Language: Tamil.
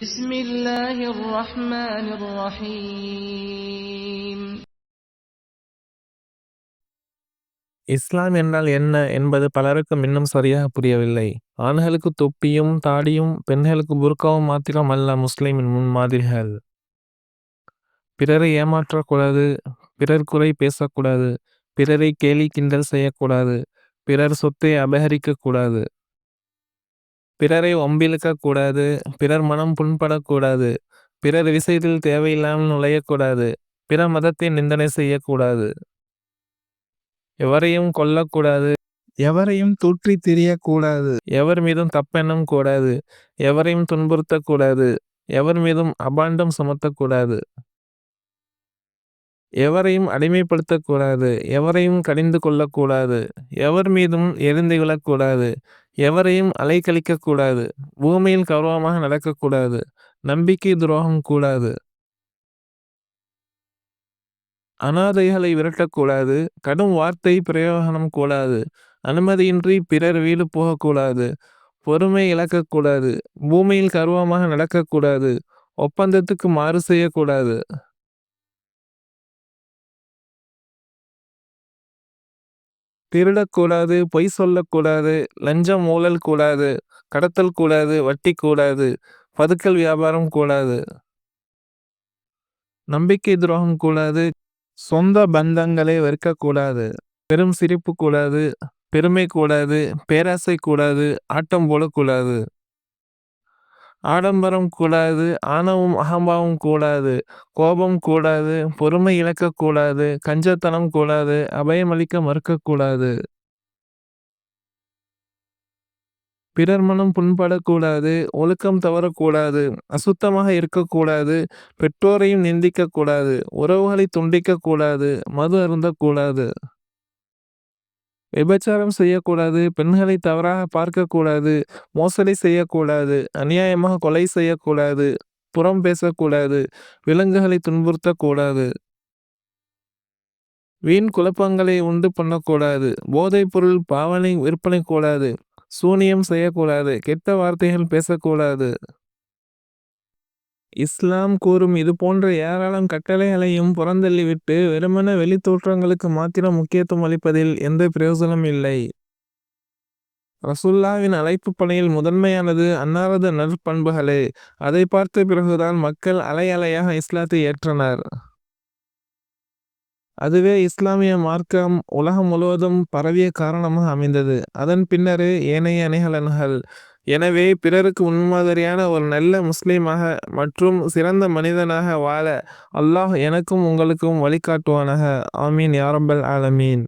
بسم الله الرحمن الرحيم இஸ்லாம் என்றால் என்ன என்பது பலருக்கும் இன்னும் சரியாக புரியவில்லை. ஆண்களுக்கு தொப்பியும் தாடியும் பெண்களுக்கு புர்காவும் மாத்திரம் அல்ல முஸ்லிமின் முன்மாதிரிகள். பிறரை ஏமாற்றக்கூடாது பிறர் குறை பேசக்கூடாது பிறரை கேலி கிண்டல் செய்யக்கூடாது பிறர் சொத்தை அபகரிக்கக் கூடாது. பிறரை வம்பிழுக்கக் கூடாது பிறர் மனம் புண்படக்கூடாது பிறர் விஷயத்தில் தேவையில்லாமல் நுழையக்கூடாது பிற மதத்தை நிந்தனை செய்யக்கூடாது. எவரையும் கொல்லக்கூடாது. எவரையும் தூற்றித் திரியக்கூடாது. எவர் மீதும் தப்பெண்ணம் கூடாது. எவரையும் துன்புறுத்தக்கூடாது. எவர் மீதும் அபாண்டம் சுமத்தக்கூடாது. எவரையும் அடிமைப்படுத்தக்கூடாது. எவரையும் கடிந்து கொள்ளக்கூடாது. எவர் மீதும் எரிந்து விழக்கூடாது. எவரையும் அலைக்கழிக்க கூடாது பூமியில் கௌரவமாக நடக்கக்கூடாது. நம்பிக்கை துரோகம் கூடாது. அனாதைகளை விரட்டக்கூடாது. கடும் வார்த்தை பிரயோகனம் கூடாது. அனுமதியின்றி பிறர் வீடு போகக்கூடாது. பொறுமை இழக்கக்கூடாது. பூமியில் கர்வமாக நடக்கக்கூடாது. ஒப்பந்தத்துக்கு மாறு செய்யக்கூடாது. திருடக்கூடாது பொய் சொல்லக்கூடாது லஞ்சம் ஊழல் கூடாது கடத்தல் கூடாது வட்டி கூடாது பதுக்கல் வியாபாரம் கூடாது. நம்பிக்கை துரோகம் கூடாது சொந்த பந்தங்களை வெறுக்கக்கூடாது பெரும் சிரிப்பு கூடாது பெருமை கூடாது பேராசை கூடாது ஆட்டம் போடக்கூடாது. ஆடம்பரம் கூடாது ஆணவம் அகம்பாவம் கூடாது கோபம் கூடாது பொறுமை இழக்கக்கூடாது கஞ்சத்தனம் கூடாது அபயமளிக்க மறுக்கக்கூடாது பிறர் மனம் புண்படக்கூடாது ஒழுக்கம் தவறக்கூடாது அசுத்தமாக இருக்கக்கூடாது பெற்றோரையும் நிந்திக்கக்கூடாது உறவுகளை துண்டிக்கக்கூடாது மது அருந்தக்கூடாது. விபச்சாரம் செய்யக்கூடாது பெண்களை தவறாக பார்க்கக்கூடாது மோசடி செய்யக்கூடாது அநியாயமாக கொலை செய்யக்கூடாது புறம் பேசக்கூடாது விலங்குகளை துன்புறுத்தக்கூடாது வீண் குழப்பங்களை உண்டு பண்ணக்கூடாது போதைப் பொருள் பாவனை விற்பனை கூடாது சூனியம் செய்யக்கூடாது கெட்ட வார்த்தைகள் பேசக்கூடாது. இஸ்லாம் கூறும் இது போன்ற ஏராளம் கட்டளைகளையும் புறந்தள்ளிவிட்டு வெறுமன வெளித்தோற்றங்களுக்கு மாத்திரம் முக்கியத்துவம் அளிப்பதில் எந்த பிரயோசனம் இல்லை. ரசுல்லாவின் அழைப்பு பணியில் முதன்மையானது அன்னாரது நற்பண்புகளே அதை பார்த்த பிறகுதான் மக்கள் அலை அலையாக இஸ்லாத்தை ஏற்றனர். அதுவே இஸ்லாமிய மார்க்கம் உலகம் முழுவதும் பரவிய காரணமாக அமைந்தது அதன் பின்னரே ஏனைய அணிகலன்கள். எனவே பிறருக்கு முன்மாதிரியான ஒரு நல்ல முஸ்லீமாக மற்றும் சிறந்த மனிதனாக வாழ அல்லாஹ் எனக்கும் உங்களுக்கும் வழிகாட்டுவானாக. ஆமீன் யாரம்பல் ஆலமீன்.